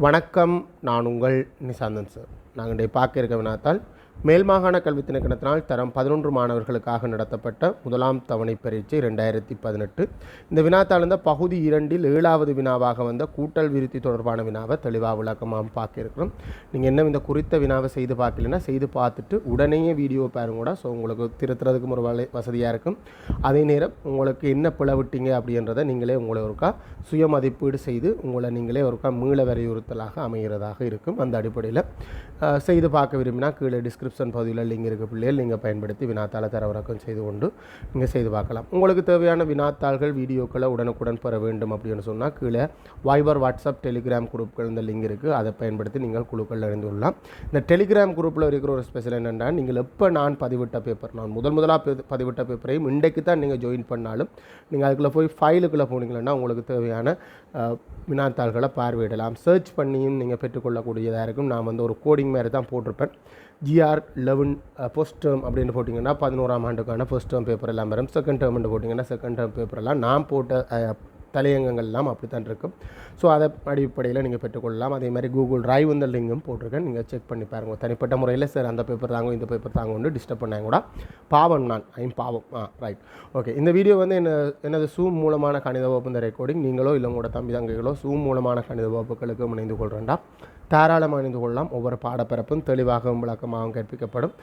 வணக்கம் நான் உங்கள் நிசாந்தன் சார். நாங்கள் இன்றைய பார்க்க இருக்க வினாத்தால் மேல் மாகாண கல்வி திணைக்கணத்தினால் தரம் பதினொன்று மாணவர்களுக்காக நடத்தப்பட்ட முதலாம் தவணை பரீட்சை ரெண்டாயிரத்தி பதினெட்டு. இந்த வினாத்தால் பகுதி இரண்டில் ஏழாவது வினாவாக வந்த கூட்டல் விருத்தி தொடர்பான வினாவை தெளிவாக விளக்கமாக பார்க்க இருக்கிறோம் நீங்கள் என்ன இந்த குறித்த வினாவை செய்து பார்க்கலன்னா செய்து பார்த்துட்டு உடனேயே வீடியோ பாருங்க கூட. ஸோ உங்களுக்கு திருத்துறதுக்கும் ஒரு வலை வசதியாக இருக்கும். அதே நேரம் உங்களுக்கு என்ன பிளவிட்டீங்க அப்படின்றத நீங்களே உங்களை ஒருக்கா சுய மதிப்பீடு செய்து உங்களை நீங்களே ஒருக்கா மீள வரையுறுத்தலாக அமைகிறதாக இருக்கும். அந்த அடிப்படையில் செய்து பார்க்க விரும்பினா கீழே டிஸ்கிரிப்ஷன் பகுதியில் லிங்க் இருக்க பிள்ளைகள். நீங்கள் பயன்படுத்தி வினாத்தாளை தரவிறக்கம் செய்து கொண்டு நீங்கள் செய்து பார்க்கலாம். உங்களுக்கு தேவையான வினாத்தாள்கள் வீடியோக்களை உடனுக்குடன் பெற வேண்டும் அப்படின்னு சொன்னால் கீழே வைபர் வாட்ஸ்அப் டெலிகிராம் குரூப்கள் இந்த லிங்க் இருக்குது அதை பயன்படுத்தி நீங்கள் குழுக்கள் இணைந்து கொள்ளலாம். இந்த டெலிகிராம் குரூப்பில் இருக்கிற ஒரு ஸ்பெஷல் என்னென்னா நீங்கள் எப்போ நான் பதிவிட்ட பேப்பர் நான் முதல் முதலாக பதிவிட்ட பேப்பரையும் இன்றைக்கு தான் நீங்கள் ஜாயின் பண்ணாலும் நீங்கள் அதுக்குள்ளே போய் ஃபைலுக்குள்ளே போனீங்கன்னா உங்களுக்கு தேவையான வினாத்தாள்களை பார்வையிடலாம். சர்ச் பண்ணியும் நீங்கள் பெற்றுக்கொள்ளக்கூடியதாக இருக்கும். நான் வந்து ஒரு கோடிங் மாதிரி தான் போட்டிருப்பேன். ஜிஆர் லெவன் ஃபர்ஸ்ட் டேர்ம் அப்படின்னு போட்டிங்கன்னா பதினோராம் ஆண்டுக்கான ஃபர்ஸ்ட் டேர்ம் பேப்பர் எல்லாம் வரும். செகண்ட் டேர்ம்னு போட்டிங்கன்னா செகண்ட் டேர்ம் பேப்பர் எல்லாம் நான் போட்ட uh, தலையங்கங்கள்லாம் அப்படித்தான் இருக்கும். ஸோ அதை அடிப்படையில் நீங்கள் பெற்றுக்கொள்ளலாம். அதே மாதிரி கூகுள் டிரைவ் இந்த லிங்கும் போட்டிருக்கேன். நீங்கள் செக் பண்ணி பாருங்க. தனிப்பட்ட முறையில் சார் அந்த பேப்பர் தாங்க இந்த பேப்பர் தாங்க வந்து டிஸ்டர்ப் பண்ணாங்க கூட. பாவம் நான். ஐம் பாவம். ஆ ரைட் ஓகே இந்த வீடியோ வந்து என்ன எனது சூம் மூலமான கணித வகுப்பு இந்த ரெக்கார்டிங் நீங்களோ இல்லை உங்களோட தம்பி தங்கைகளோ சூம் மூலமான கணித வகுப்புகளுக்கு இணைந்து கொள்கிறேன்டா தாராளமாக இணைந்து கொள்ளலாம். ஒவ்வொரு பாடப்பரப்பும் தெளிவாகவும் விளக்கமாகவும் கற்பிக்கப்படும்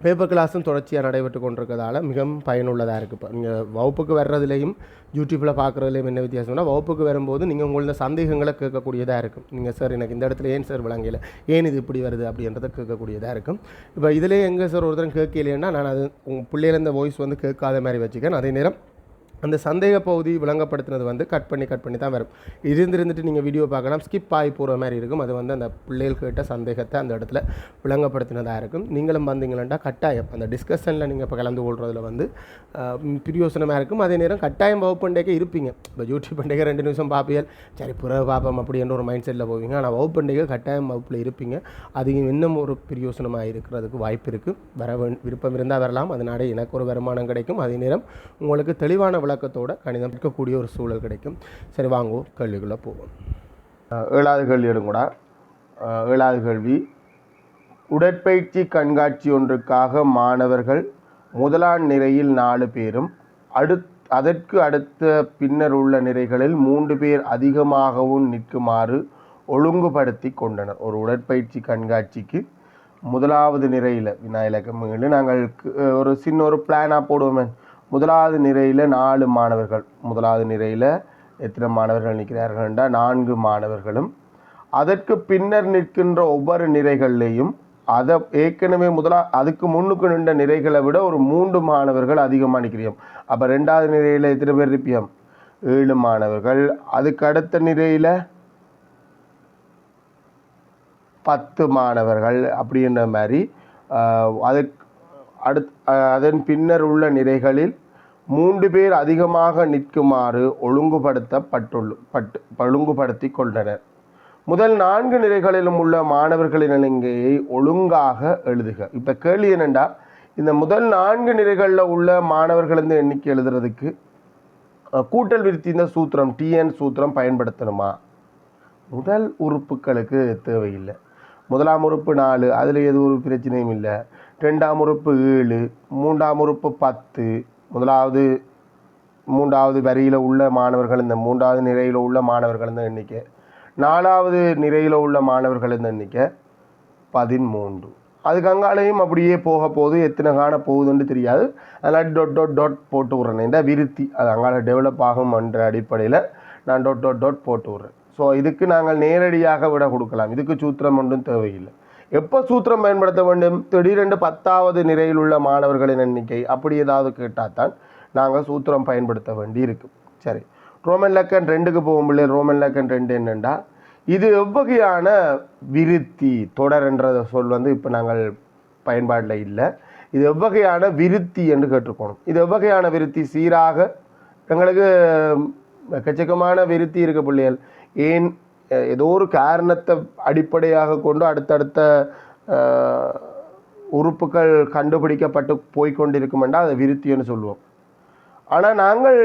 பேப்பர் கிளாஸும் தொடர்ச்சியாக நடைபெற்று கொண்டிருக்கிறதால மிகவும் பயனுள்ளதாக இருக்குது இப்போ. நீங்கள் வகுப்புக்கு வர்றதுலேயும் யூடியூப்பில் பார்க்குறதுலேயும் என்ன வித்தியாசம்னா வகுப்புக்கு வரும்போது நீங்கள் உங்களோட சந்தேகங்களை கேட்கக்கூடியதாக இருக்கும். நீங்கள் சார் எனக்கு இந்த இடத்துல ஏன் சார் விளங்கல? ஏன் இது இப்படி வருது? அப்படின்றத கேட்கக்கூடியதாக இருக்கும். இப்போ இதிலே எங்கே சார் ஒருத்தரும் கேட்கலைன்னா நான் அது உங்கள் பிள்ளையில இந்த வாய்ஸ் வந்து கேட்காத மாதிரி வச்சுக்கேன் அதே நேரம் அந்த சந்தேக பகுதி விளங்கப்படுத்தினது வந்து கட் பண்ணி கட் பண்ணி தான் வரும். இருந்திருந்துட்டு நீங்கள் வீடியோ பார்க்கலாம் ஸ்கிப் ஆகி போகிற மாதிரி இருக்கும். அது வந்து அந்த பிள்ளைகள் கேட்ட சந்தேகத்தை அந்த இடத்துல விளங்கப்படுத்தினதாக இருக்கும். நீங்களும் வந்தீங்களா கட்டாயம். அந்த டிஸ்கஷனில் நீங்கள் இப்போ கலந்து கொள்றதுல வந்து பிரியோசனமாக இருக்கும். அதே நேரம் கட்டாயம் வகுப்பண்டைக்கு இருப்பீங்க. இப்போ யூடியூப் பண்டிகை ரெண்டு நிமிஷம் பார்ப்பீர்கள் சரி பிறகு பார்ப்போம் அப்படின்ற ஒரு மைண்ட் செட்டில் போவீங்க. ஆனால் வகுப்பண்டைக்கு கட்டாயம் வகுப்பில் இருப்பீங்க. அது இன்னும் ஒரு பிரியோசனமாக இருக்கிறதுக்கு வாய்ப்பு இருக்குது வர விருப்பம் இருந்தால் வரலாம். அதனால எனக்கு ஒரு வருமானம் கிடைக்கும். அதே நேரம் உங்களுக்கு தெளிவான விளக்கத்தோட கணிதம் இருக்கக்கூடிய ஒரு சூழல் கிடைக்கும். சரி வாங்குவோம் கேள்விக்குள்ளே போவோம். ஏழாவது கேள்வி எடுங்கூடா. ஏழாவது கேள்வி. உடற்பயிற்சி கண்காட்சி ஒன்றுக்காக மாணவர்கள் முதலாம் நிறையில் நாலு பேரும் அடுத் அதற்கு அடுத்த பின்னர் உள்ள நிறைகளில் மூன்று பேர் அதிகமாகவும் நிற்குமாறு ஒழுங்குபடுத்தி கொண்டனர். ஒரு உடற்பயிற்சி கண்காட்சிக்கு முதலாவது நிறையில் விநாயகக்கம் நாங்கள் ஒரு சின்ன ஒரு பிளானாக போடுவோமே முதலாவது நிறையில் நாலு மாணவர்கள். முதலாவது நிறையில் எத்தனை மாணவர்கள் நிற்கிறார்கள் என்றால் நான்கு மாணவர்களும். அதற்கு பின்னர் நிற்கின்ற ஒவ்வொரு நிறைகள்லேயும் அதை ஏற்கனவே முதலா அதுக்கு முன்னுக்கு நின்ற நிறைகளை விட ஒரு மூன்று மாணவர்கள் அதிகமாக நிற்கிறோம் அப்போ ரெண்டாவது நிறையில் எத்தனை பேர் இருப்பியம் ஏழு மாணவர்கள். அதுக்கு அடுத்த நிறையில் பத்து மாணவர்கள். அப்படின்ற மாதிரி அதுக்கு அடுத் அதன் பின்னர் உள்ள நிறைகளில் மூன்று பேர் அதிகமாக நிற்குமாறு ஒழுங்குபடுத்தப்பட்டுள்ள பட்டு ஒழுங்குபடுத்தி கொண்டனர். முதல் நான்கு நிலைகளிலும் உள்ள மாணவர்களின் எண்ணிக்கையை ஒழுங்காக எழுதுக. இப்போ கேள்வி என்னென்னா இந்த முதல் நான்கு நிலைகளில் உள்ள மாணவர்களின் எண்ணிக்கை எழுதுறதுக்கு? கூட்டல் விருத்தி இந்த சூத்திரம் டிஎன் சூத்திரம் பயன்படுத்தணுமா? முதல் உறுப்புகளுக்கு தேவையில்லை. முதலாம் உறுப்பு நாலு அதில் எது ஒரு பிரச்சனையும் இல்லை. ரெண்டாம் உறுப்பு ஏழு மூன்றாம் உறுப்பு பத்து. முதலாவது மூன்றாவது வரியில் உள்ள மாணவர்கள் இந்த மூன்றாவது நிறையில் உள்ள மாணவர்கள் இந்த எண்ணிக்கை. நாலாவது நிறையில் உள்ள மாணவர்கள் இந்த எண்ணிக்கை பதிமூன்று. அதுக்கு அங்காலையும் அப்படியே போக போகுது. எத்தனை காண போகுதுன்னு தெரியாது. அதனால் டொட் டொட் டொட் போட்டு விட்றேன். இந்த விருத்தி அது அங்கால டெவலப் ஆகும் என்ற அடிப்படையில் நான் டொட் டொட் டொட் போட்டு விட்றேன். ஸோ இதுக்கு நாங்கள் நேரடியாக விட கொடுக்கலாம். இதுக்கு சூத்திரம் ஒன்றும் தேவையில்லை. எப்போ சூத்திரம் பயன்படுத்த வேண்டும்? திடீரென்று பத்தாவது நிலையில் உள்ள மாணவர்களின் எண்ணிக்கை அப்படி ஏதாவது கேட்டால் தான் நாங்கள் சூத்திரம் பயன்படுத்த வேண்டி இருக்கும் சரி. ரோமன் லக்கன் ரெண்டுக்கு போகும் பிள்ளை ரோமன் லக்கன் ரெண்டு என்னென்னா இது எவ்வகையான விருத்தி தொடர் என்ற சொல் வந்து இப்போ நாங்கள் பயன்பாட்டில் இல்லை. இது எவ்வகையான விருத்தி என்று கேட்டுக்கணும் இது எவ்வகையான விருத்தி? சீராக எங்களுக்கு எக்கச்சக்கமான விருத்தி இருக்க பிள்ளைகள். ஏன் ஏதோ ஒரு காரணத்தை அடிப்படையாக கொண்டு அடுத்தடுத்த உறுப்புகள் கண்டுபிடிக்கப்பட்டு போய்கொண்டிருக்கும் என்றால் அதை விருத்தின்னு சொல்லுவோம். ஆனால் நாங்கள்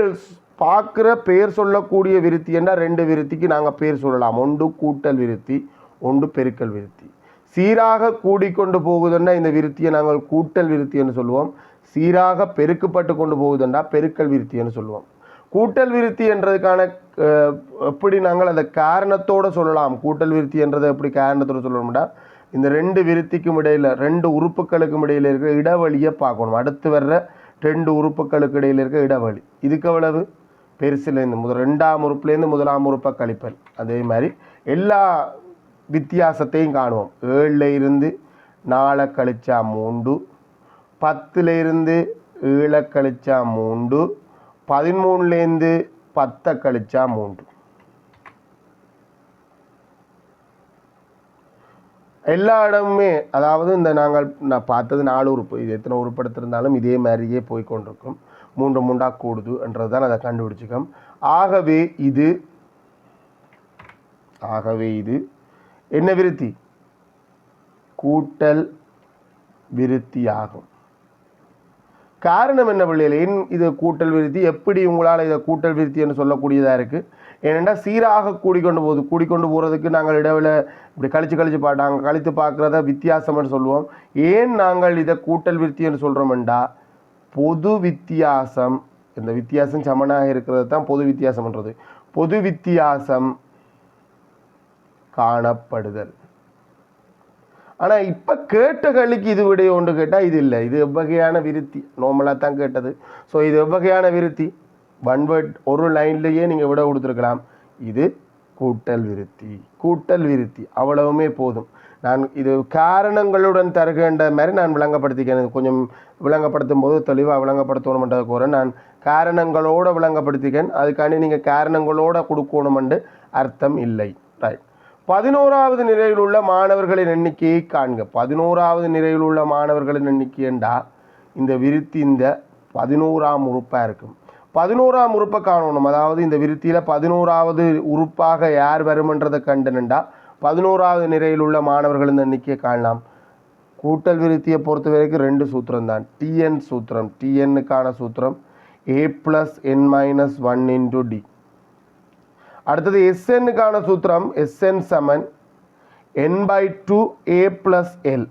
பார்க்குற பேர் சொல்லக்கூடிய விருத்தி என்றால் ரெண்டு விருத்திக்கு நாங்கள் பேர் சொல்லலாம். ஒன்று கூட்டல் விருத்தி ஒன்று பெருக்கல் விருத்தி. சீராக கூடிக்கொண்டு போகுதுன்னா இந்த விருத்தியை நாங்கள் கூட்டல் விருத்தி என்று சொல்லுவோம். சீராக பெருக்கப்பட்டு கொண்டு போகுதுண்டா பெருக்கல் விருத்தி என்று சொல்லுவோம். கூட்டல் விருத்தி என்றதுக்கான எப்படி நாங்கள் அந்த காரணத்தோடு சொல்லலாம்? கூட்டல் விருத்தி என்றதை எப்படி காரணத்தோட சொல்லணும்டா இந்த ரெண்டு விருத்திக்கும் இடையில் ரெண்டு உறுப்புகளுக்கும் இடையில் இருக்கிற இடைவெளியை பார்க்கணும். அடுத்து வர்ற ரெண்டு உறுப்புகளுக்கு இடையில இருக்க இடைவெளி. இதுக்கு எவ்வளவு? பெருசுலேருந்து முதல் ரெண்டாம் உறுப்புலேருந்து முதலாம் உறுப்பை கழிப்பல். அதே மாதிரி எல்லா வித்தியாசத்தையும் காணுவோம். ஏழில் இருந்து நாளை கழிச்சா மூண்டு பத்துலேருந்து ஏழை கழிச்சா மூண்டு பதிமூணுலேருந்து பத்தை கழிச்சா மூன்று. எல்லா இடமுமே அதாவது இந்த நாங்கள் நான் பார்த்தது நாலு உறுப்பு. இது எத்தனை உருப்படுத்திருந்தாலும் இதே மாதிரியே போய் கொண்டிருக்கும். மூன்று மூண்டாக கூடுது என்றது தான் அதை கண்டுபிடிச்சிக்கோம் ஆகவே இது ஆகவே இது என்ன விருத்தி? கூட்டல் விருத்தி ஆகும் காரணம் என்ன பிள்ளைகளின் ஏன் இது கூட்டல் விருத்தி எப்படி உங்களால் இதை கூட்டல் விருத்தி என்று சொல்லக்கூடியதாக இருக்குது ஏனென்றால் சீராக கூடிக்கொண்டு போகுது. கூடிக்கொண்டு போகிறதுக்கு நாங்கள் இடவில் இப்படி கழித்து கழித்து பாட்டாங்க கழித்து பார்க்குறத வித்தியாசம்னு சொல்லுவோம். ஏன் நாங்கள் இதை கூட்டல் விருத்தி என்று சொல்கிறோம்டா பொது வித்தியாசம் இந்த வித்தியாசம் சமனாக இருக்கிறது தான் பொது வித்தியாசம்ன்றது பொது வித்தியாசம் காணப்படுதல். ஆனால் இப்போ கேட்ட கேள்விக்கு இது விடைய ஒன்று கேட்டால் இது இல்லை. இது எவ்வகையான விருத்தி? நார்மலாக தான் கேட்டது. ஸோ இது எவ்வகையான விருத்தி? ஒன் வேர்ட் ஒரு லைன்லேயே நீங்கள் விட கொடுத்துருக்கலாம். இது கூட்டல் விருத்தி. கூட்டல் விருத்தி. அவ்வளவுமே போதும். நான் இது காரணங்களுடன் தருகின்ற மாதிரி நான் விளங்கப்படுத்திக்கிறேன். கொஞ்சம் விளங்கப்படுத்தும் போது தெளிவாக விளங்கப்படுத்தணுமென்றதை கூற நான் காரணங்களோடு விளங்கப்படுத்திக்கேன் அதுக்காண்டி நீங்கள் காரணங்களோட கொடுக்கணுமென்று அர்த்தம் இல்லை. ரைட் பதினோராவது நிலையில் உள்ள மாணவர்களின் எண்ணிக்கையை காண்க. பதினோராவது நிலையில் உள்ள மாணவர்களின் எண்ணிக்கை என்றா இந்த விருத்தி இந்த பதினோராம் உறுப்பாக இருக்கும். பதினோராம் உறுப்பை காணணும். அதாவது இந்த விருத்தியில் பதினோராவது உறுப்பாக யார் வருமன்றதை கண்டுனண்டா பதினோராவது நிலையில் உள்ள மாணவர்களின் எண்ணிக்கையை காணலாம். கூட்டல் விருத்தியை பொறுத்த வரைக்கும் ரெண்டு சூத்திரம் தான் டிஎன் சூத்திரம். டிஎன்னுக்கான சூத்திரம் A plus N minus one into D அடுத்தது எஸ்என்னுக்கான சூத்திரம் S N Saman N by two A plus L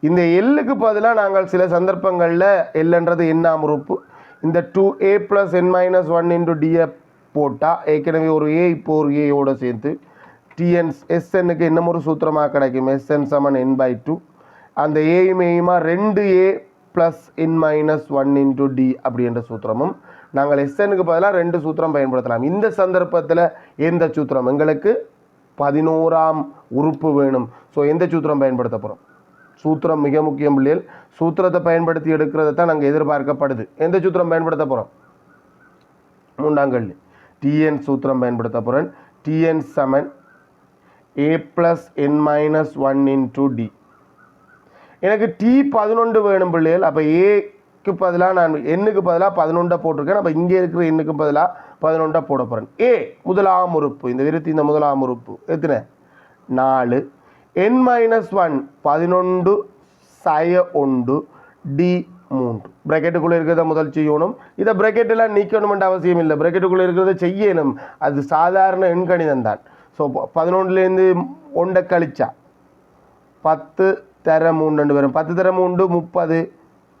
இந்த எல்லுக்கு பதிலாக நாங்கள் சில சந்தர்ப்பங்களில் எல்ன்றது என்னாம் உறுப்பு இந்த two A plus N minus one into D A போட்டால் ஏற்கனவே ஒரு ஏ இப்போ ஒரு ஏயோட சேர்த்து டிஎன் எஸ்என்னுக்கு இன்னும் ஒரு சூத்திரமாக கிடைக்கும். எஸ்என் சமன் என் பை டூ அந்த ஏயும் ஏயுமா ரெண்டு A plus N minus one into D அப்படின்ற சூத்திரமும் நாங்கள் எஸ்என்னுக்கு பதிலாக ரெண்டு சூத்திரம் பயன்படுத்தலாம். இந்த சந்தர்ப்பத்தில் எந்த சூத்திரம்? எங்களுக்கு பதினோராம் உறுப்பு வேணும். ஸோ எந்த சூத்திரம் பயன்படுத்த போகிறோம் சூத்திரம் மிக முக்கியம் பிள்ளைகள் சூத்திரத்தை பயன்படுத்தி எடுக்கிறத தான் நாங்கள் எதிர்பார்க்கப்படுது. எந்த சூத்திரம் பயன்படுத்த போகிறோம் மூன்றாங்கல் டிஎன் சூத்திரம் பயன்படுத்த போகிறேன் T N seven A plus N minus one into D எனக்கு டி பதினொன்று வேணும் பிள்ளைகள். அப்போ ஏ ஏக்கு பதிலாக நான் எண்ணுக்கு பதிலாக பதினொன்றை போட்டிருக்கேன். அப்போ இங்கே இருக்கிற எண்ணுக்கு பதிலாக பதினொன்றை போட போகிறேன் ஏ முதலாம் உறுப்பு. இந்த விருத்தி இந்த முதலாம் உறுப்பு. எத்தனை? நாலு. என் மைனஸ் ஒன் பதினொன்று சய ஒன்று டி மூன்று. ப்ராக்கெட்டுக்குள்ளே இருக்கிறத முதல் செய்யணும். இதை ப்ராக்கெட்டெல்லாம் நீக்கணுமென்ற அவசியம் இல்லை. ப்ராக்கெட்டுக்குள்ளே இருக்கிறத செய்யணும். அது சாதாரண எண்கணிதம் தான். ஸோ பதினொன்றுலேருந்து ஒன்றை கழிச்சா பத்து தர மூன்று வரும் பத்து தர மூன்று முப்பது.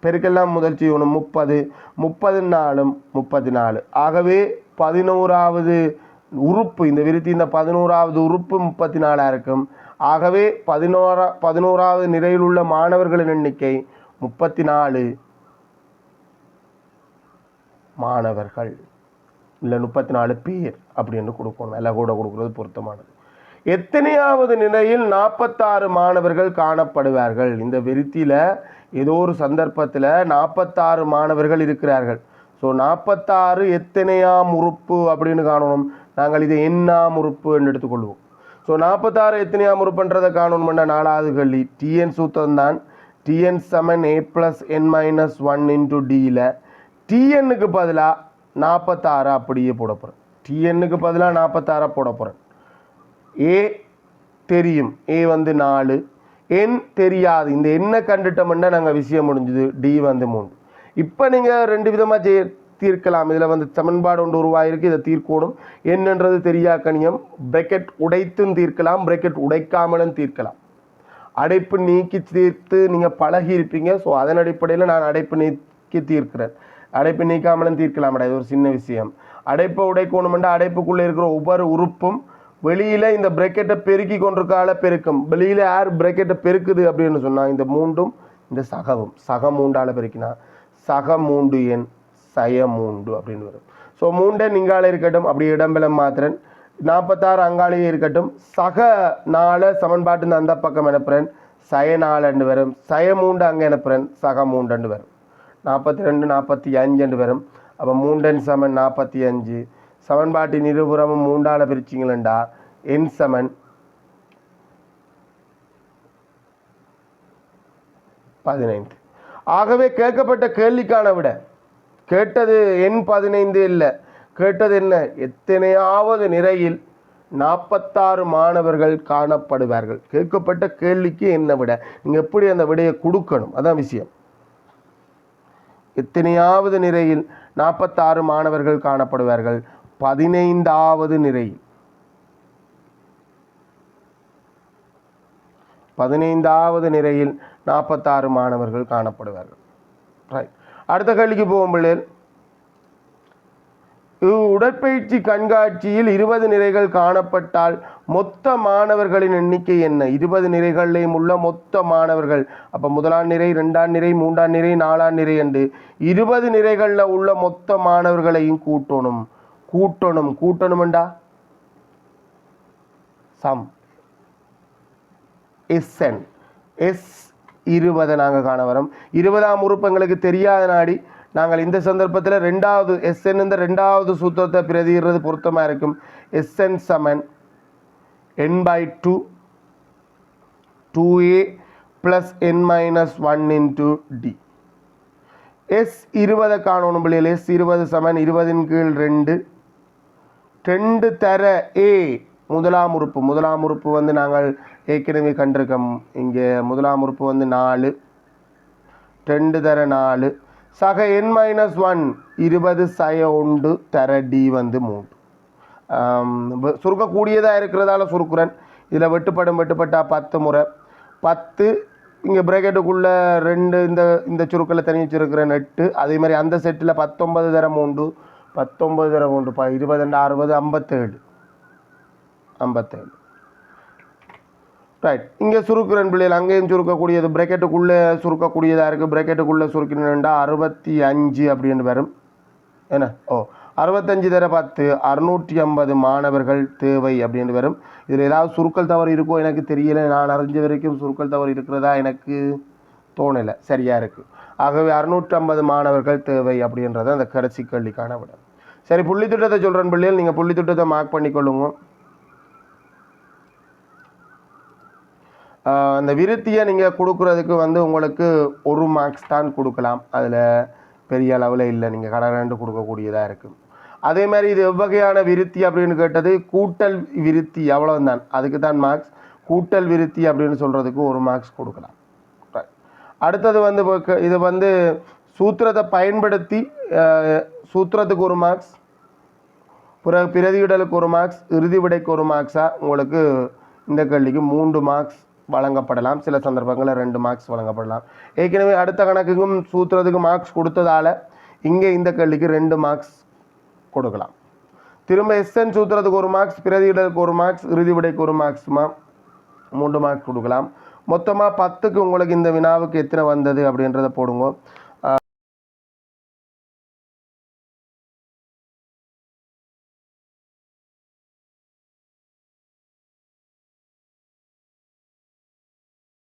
பெருக்கெல்லாம் முதல் செய்யணும் முப்பது முப்பது நாளும் முப்பத்தி நாலு ஆகவே பதினோராவது உறுப்பு இந்த விருத்தி இந்த பதினோராவது உறுப்பு முப்பத்தி நாலாக இருக்கும். ஆகவே பதினோரா பதினோராவது நிலையில் உள்ள மாணவர்களின் எண்ணிக்கை முப்பத்தி நாலு மாணவர்கள். இல்லை முப்பத்தி நாலு பேர் அப்படின்னு கொடுக்கணும். எல்லாம் கூட கொடுக்குறது பொருத்தமானது. எத்தனையாவது நிலையில் நாற்பத்தாறு மாணவர்கள் காணப்படுவார்கள்? இந்த விருத்தியில் ஏதோ ஒரு சந்தர்ப்பத்தில் நாற்பத்தாறு மாணவர்கள் இருக்கிறார்கள். ஸோ நாற்பத்தாறு எத்தனையாம் உறுப்பு அப்படின்னு காணணும். நாங்கள் இதை எண்ணாம் உறுப்பு என்று எடுத்துக்கொள்வோம். ஸோ நாற்பத்தாறு எத்தனையாம் உறுப்புன்றதை காணணும்னா நாலாவது கல்வி டிஎன் சூத்திரம் தான் T N seven A plus N minus one into டியில் டிஎன்னுக்கு பதிலாக நாற்பத்தாறு அப்படியே போட போகிறேன் டிஎன்னுக்கு பதிலாக நாற்பத்தாறை போட போகிறேன் ஏ தெரியும். ஏ வந்து நாலு. என் தெரியாது. இந்த எண்ணை கண்டுட்டோம்னா நாங்கள் விஷயம் முடிஞ்சுது. டி வந்து மூணு இப்போ நீங்கள் ரெண்டு விதமாக செய்ய தீர்க்கலாம். இதில் வந்து சமன்பாடு ஒன்று உருவாயிருக்கு. இதை தீர்க்கணும். என்னன்றது தெரியா கணியம் பிரக்கெட் உடைத்தும் தீர்க்கலாம். பிரக்கெட் உடைக்காமலும் தீர்க்கலாம். அடைப்பு நீக்கி தீர்த்து நீங்கள் பழகி இருப்பீங்க. ஸோ அதன் அடிப்படையில் நான் அடைப்பு நீக்கி தீர்க்கிறேன். அடைப்பு நீக்காமலும் தீர்க்கலாம் இது ஒரு சின்ன விஷயம். அடைப்பை உடைக்கணுமெண்டா அடைப்புக்குள்ளே இருக்கிற ஒவ்வொரு உறுப்பும் வெளியில் இந்த பிரக்கெட்டை பெருக்கி கொண்டிருக்கால பெருக்கும். வெளியில் யார் பிரக்கெட்டை பெருக்குது அப்படின்னு சொன்னால் இந்த மூண்டும் இந்த சகவும் சக மூண்டால் பெருக்கினா சக மூண்டு எண் சய மூண்டு அப்படின்னு வரும். ஸோ மூண்டை நீங்கால இருக்கட்டும் அப்படி இடம்பெலம் மாத்திரன். நாற்பத்தாறு அங்காளியே இருக்கட்டும் சக நாளை சமன்பாட்டு அந்த பக்கம் எனப்புறேன் சய நாலண்டு வரும். சய மூண்டு அங்கே எனப்புறேன் சக மூண்டண்டு வரும். நாற்பத்தி ரெண்டு நாற்பத்தி அஞ்சுண்டு வரும். அப்போ மூண்டன் சமன் நாற்பத்தி அஞ்சு. சமன்பாட்டின் இருபுறமும் மூண்டால பிரிச்சிங்களா என் சமன். பதினைந்து. ஆகவே கேட்கப்பட்ட கேள்விக்கான விட. கேட்டது எண் பதினைந்து இல்லை. கேட்டது என்ன? எத்தனையாவது நிறையில் நாற்பத்தாறு மாணவர்கள் காணப்படுவார்கள். கேட்கப்பட்ட கேள்விக்கு என்ன விட? நீங்கள் எப்படி அந்த விடையை கொடுக்கணும்? அதான் விஷயம். எத்தனையாவது நிறையில் நாற்பத்தாறு மாணவர்கள் காணப்படுவார்கள்? பதினைந்தாவது நிறை. பதினைந்தாவது நிறையில் நாற்பத்தாறு மாணவர்கள் காணப்படுவார்கள். ரைட் அடுத்த கேள்விக்கு போகும் பிள்ளைகள். உடற்பயிற்சி கண்காட்சியில் இருபது நிறைகள் காணப்பட்டால் மொத்த மாணவர்களின் எண்ணிக்கை என்ன? இருபது நிறைகள்லையும் உள்ள மொத்த மாணவர்கள். அப்போ முதலாம் நிறை ரெண்டாம் நிறை மூன்றாம் நிறை நாலாம் நிறை என்று இருபது நிறைகளில் உள்ள மொத்த மாணவர்களையும் கூட்டணும். கூட்டணும் கூட்டணும்டா சம். எஸ்என் எஸ் இருபதை நாங்கள் காண வரோம். இருபதாம் உறுப்பு எங்களுக்கு தெரியாத நாடி நாங்கள் இந்த சந்தர்ப்பத்தில் ரெண்டாவது எஸ்என் இந்த ரெண்டாவது சூத்திரத்தை பிரதிகிறது பொருத்தமாக இருக்கும். SN Saman N by two two A plus N minus one into D S இருபதை காணணும் பிள்ளைகள். எஸ் இருபது சமன் இருபதின் கீழ் ரெண்டு. டெண்டு தர ஏ முதலாம் உறுப்பு. முதலாம் உறுப்பு வந்து நாங்கள் ஏற்கனவே கண்டிருக்கோம். இங்கே முதலாம் உறுப்பு வந்து நாலு. ரெண்டு தர நாலு. சக என் மைனஸ் ஒன் இருபது சய உண்டு தர டி வந்து மூன்று. சுருக்கக்கூடியதாக இருக்கிறதால சுருக்குறன். இதில் வெட்டுப்படும் வெட்டுப்பட்டா பத்து முறை. பத்து இங்கே பிரேக்கெட்டுக்குள்ளே ரெண்டு இந்த இந்த சுருக்கில் தனி வச்சுருக்கிறேன் எட்டு அதே மாதிரி அந்த செட்டில் பத்தொன்பது தரம் உண்டு பத்தொம்பது தடவை உண்டு ப இருபது ரெண்டு அறுபது ஐம்பத்தேழு ஐம்பத்தேழு ரைட் இங்கே சுருக்குறன் பிள்ளைகள் அங்கேயும் சுருக்கக்கூடியது பிரக்கெட்டுக்குள்ளே சுருக்கக்கூடியதாக இருக்குது பிரக்கெட்டுக்குள்ளே சுருக்கினா அறுபத்தி அஞ்சு அப்படின்னு வரும் என்ன ஓ அறுபத்தஞ்சு தர பத்து அறுநூற்றி ஐம்பது மாணவர்கள் தேவை அப்படின்னு வரும் இதில் ஏதாவது சுருக்கல் தவறு இருக்கோ எனக்கு தெரியல நான் அறிஞ்ச வரைக்கும் சுருக்கல் தவறு இருக்கிறதா எனக்கு தோணலை சரியாக இருக்குது ஆகவே அறுநூற்றி ஐம்பது மாணவர்கள் தேவை அப்படின்றத அந்த கடைசி கேள்விக்கான விடம் சரி புள்ளி திட்டத்தை சொல்கிறேன் பிள்ளைகள். நீங்கள் புள்ளி திட்டத்தை மார்க் பண்ணிக்கொள்ளுங்க அந்த விருத்தியை நீங்கள் கொடுக்குறதுக்கு வந்து உங்களுக்கு ஒரு மார்க்ஸ் தான் கொடுக்கலாம். அதில் பெரிய அளவில் இல்லை. நீங்கள் கடை ரெண்டு கொடுக்கக்கூடியதாக இருக்கும் அதே மாதிரி இது எவ்வகையான விருத்தி அப்படின்னு கேட்டது கூட்டல் விருத்தி அவ்வளவுதான். அதுக்கு தான் மார்க்ஸ் கூட்டல் விருத்தி அப்படின்னு சொல்கிறதுக்கு ஒரு மார்க்ஸ் கொடுக்கலாம். அடுத்தது வந்து இது வந்து சூத்திரத்தை பயன்படுத்தி சூத்திரத்துக்கு ஒரு மார்க்ஸ் பிறகு பிரதியிடலுக்கு ஒரு மார்க்ஸ் இறுதி விடைக்கு ஒரு மார்க்ஸாக உங்களுக்கு இந்த கேள்விக்கு மூன்று மார்க்ஸ் வழங்கப்படலாம். சில சந்தர்ப்பங்களில் ரெண்டு மார்க்ஸ் வழங்கப்படலாம். ஏற்கனவே அடுத்த கணக்குக்கும் சூத்திரத்துக்கு மார்க்ஸ் கொடுத்ததால இங்கே இந்த கேள்விக்கு ரெண்டு மார்க்ஸ் கொடுக்கலாம். திரும்ப எஸ்என் சூத்திரத்துக்கு ஒரு மார்க்ஸ் பிரதியிடலுக்கு ஒரு மார்க்ஸ் இறுதி விடைக்கு ஒரு மார்க்ஸ்மா மூன்று மார்க்ஸ் கொடுக்கலாம். மொத்தமாக பத்துக்கு உங்களுக்கு இந்த வினாவுக்கு எத்தனை வந்தது அப்படின்றத போடுங்க.